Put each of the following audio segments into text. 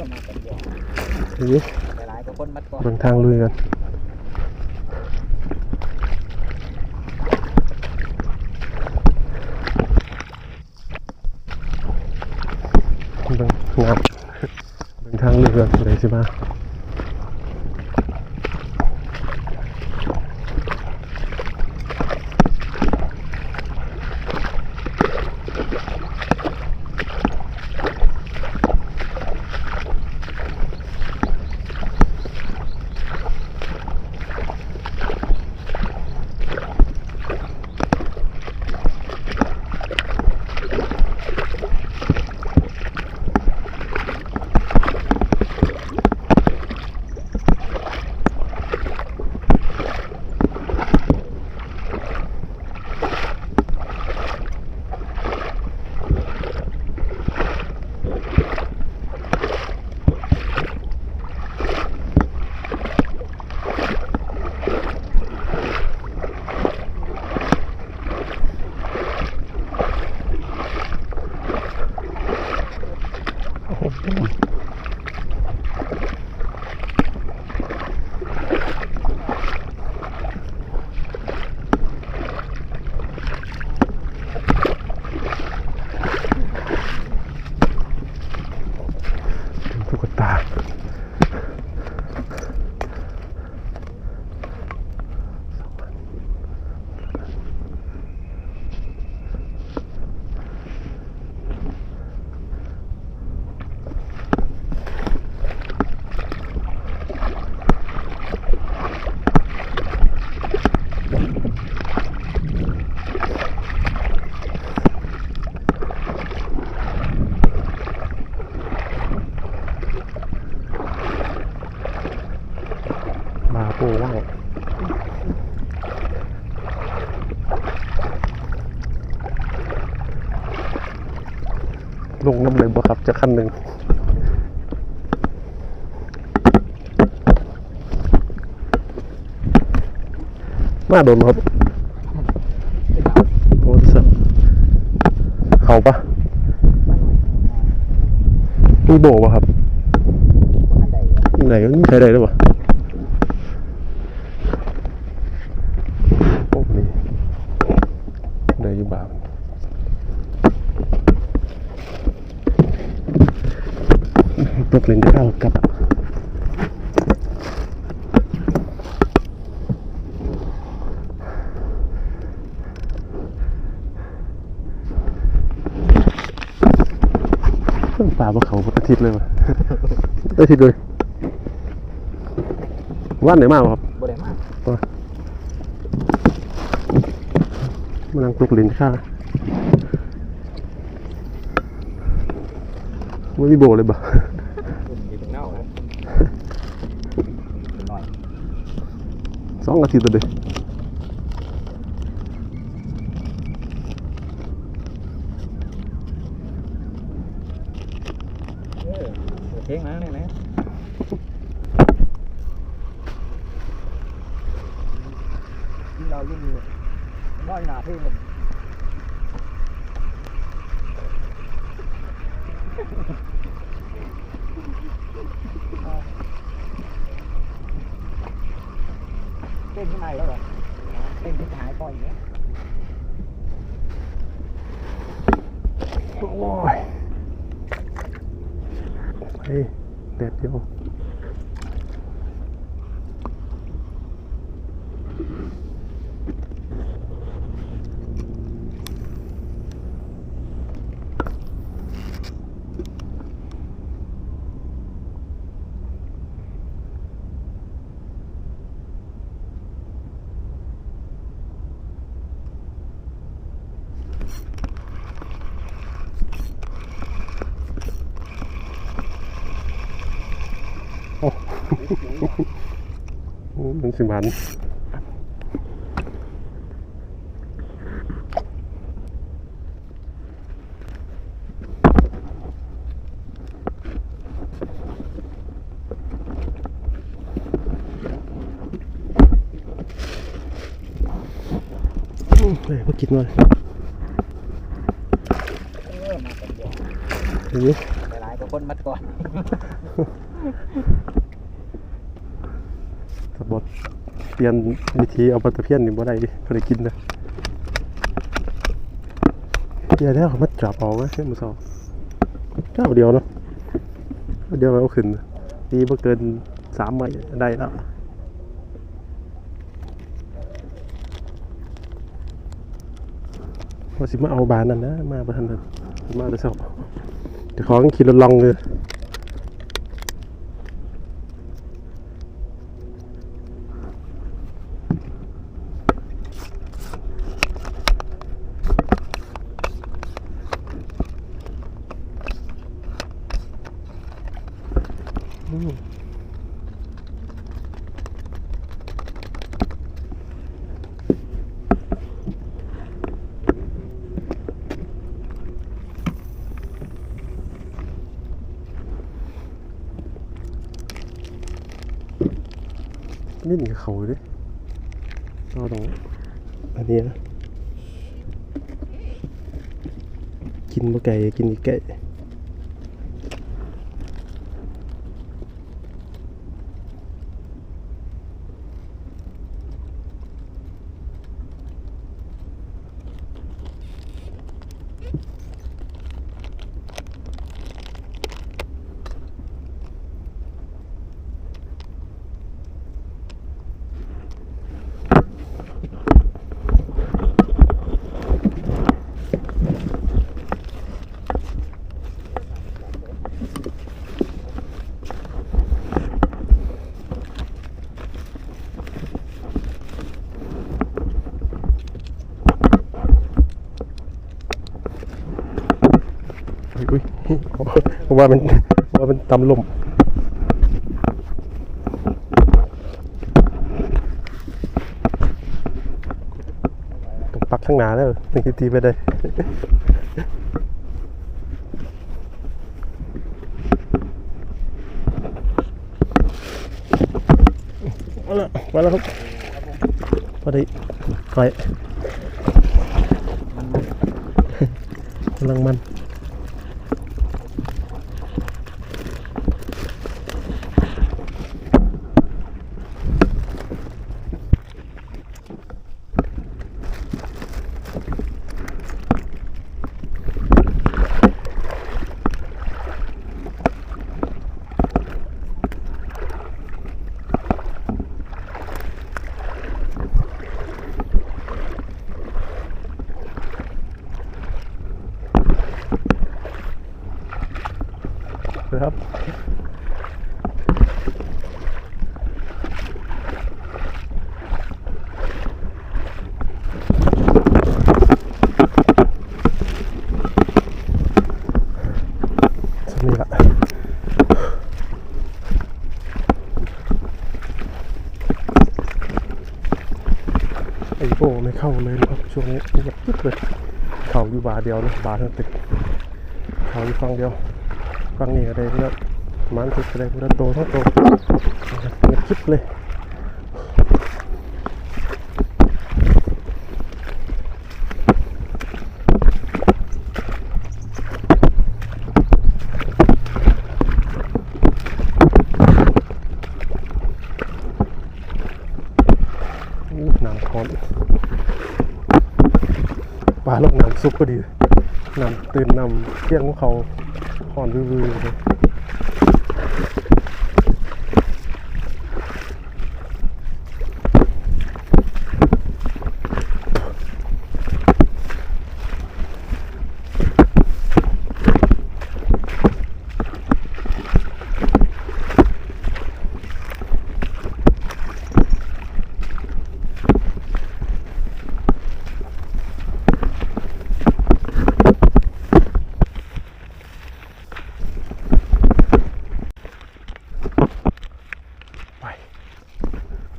อมากันเดียวนี่หลายๆก็คนมัดก่อนเบิ่งทางลุยกันเบิ่งงามเบิ่งทางลุยกันเลยสิมา มาปูว่างลงน้ำเลยบ่ครับจะขั้นหนึ่งมาโดนครับโอ้สัสเขาปะมีโบปะครับอันใดไหนมันใช้ได้หรือเปล่าโอ้นี่ได้อยู่บาท ตกเล่นได้เอากลับป่าบนเขาพุอาทิตย์เลยวะอาทิตย์เลยว่านไหนมากครับบ่ได้มากมันนั่งปลุกลิ้นข้าไม่มีโบเลยบ่ คุณอยู่เป็นเงาครับหน่อย สองอาทิตย์เลย เออเปิดเพลงนะเนี่ยนะที่เรายุ่งอยู่น้อยหนาเพลงเลยเต้ นข้างในแล้วเหรอเต้นที่หายปล่อยอย่างเงี้ยโอ้ยเฮ้ยเดดเดียว โอ้มันสิมันเฮ้ยมากินหน่อยเออมากันเดียวหลายก็คนคนมาก่อน บดเปลี่ยนวิธีเอาปลาตะเพียนนี่บ่ได้บ่ได้กินนะเดี๋ยวแล้วเขามาจับเอาไว้ให้มือสองเจ้าเดียวเนาะเดียวเอาขึ้นตีบ่เกินสามไม้ได้แล้วว่าสิมาเอาบานนั่นนะมาประทันนั้นมาได้สอบเดี๋ยวของขี่รถลองเลย อืม นี่กับเขาดิเราต้องอันนี้นะ กินบะไก่กินอีกไก่ อุ้ยอุ้ยผม ว่ามันว่ามันตำลมต้องปักข้างหน้าแล้วถึงจะตีไปได้เอาละมาแล้วครับพอดีไฟกำลังมัน นะครับ นี่ละไอ้โบไม่เข้าเลยนะครับช่วงนี้เงียบปึ๊บเลย เข่าอยู่บาเดียวนะบาทั้งตึกเข่าอยู่ฝั่งเดียว ฟังนี่ก็ได้เพื่อมันติดก็ได้เพื่อโตทั้งโตเงียบคลิปเลยน้ำคอนปลาลงน้ำซุปก็ดีน้ำตื่นน้ำเที่ยงของเขา่อนวือๆเลย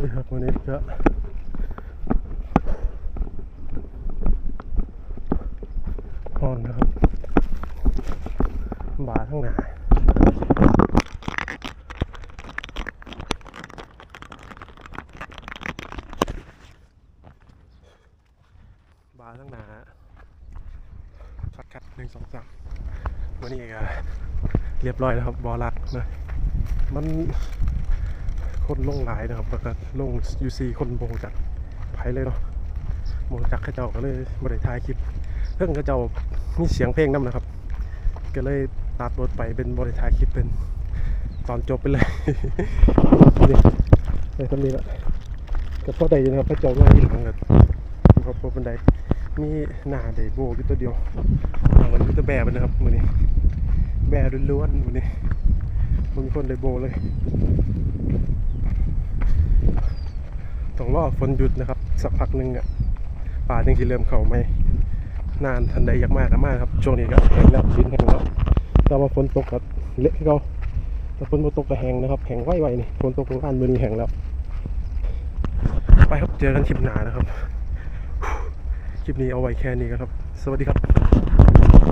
นี่ครับวันนี้ก็พอนนะครับ บาทั้งหนาบาทั้งหนาคัดคัดหนึ่งสองสามวันนี้ก็เรียบร้อยแล้วครับบอลักนะมัน คนลงหลายนะครับแล้วก็ลงยูซีคนโบจากไผเลยเนาะโบจากข้าเจ้าก็เลยบริถ่ายคลิปเพิ่งเข้าเจ้ามีเสียงเพลงนํนะครับ ก็เลยตัดบทไปเป็นบริถ่ายคลิปเป็นตอนจบไปเลยนี่ในตำนี้ละก็พอได้อยู่นะครับพระเจ้าว่าที่หลังกับครับพบบันไดมีหน้าไดโบอยู่ตัวเดียวอ่ามันมีแต่แบบมันนะครับมือนี้แบล้วนๆวันนี้มันมีคนไดโบเลย ต้องรอฝนหยุดนะครับ สักพักหนึ่งอะป่าจึงที่เริ่มเข้าไหมนานทันใดยากมากก็มากครับช่วงนี้ก็แห้งแล้วดินแห้งแล้วแต่ว่าฝนตกก็เละที่เขาแต่ฝนตกก็แห้งนะครับแห้งไวๆนี่ฝนตกของอันมือนี้แห้งแล้ว ไปครับเจอกันคลิปหนานะครับคลิปนี้เอาไว้แค่นี้ครับ สวัสดีครับ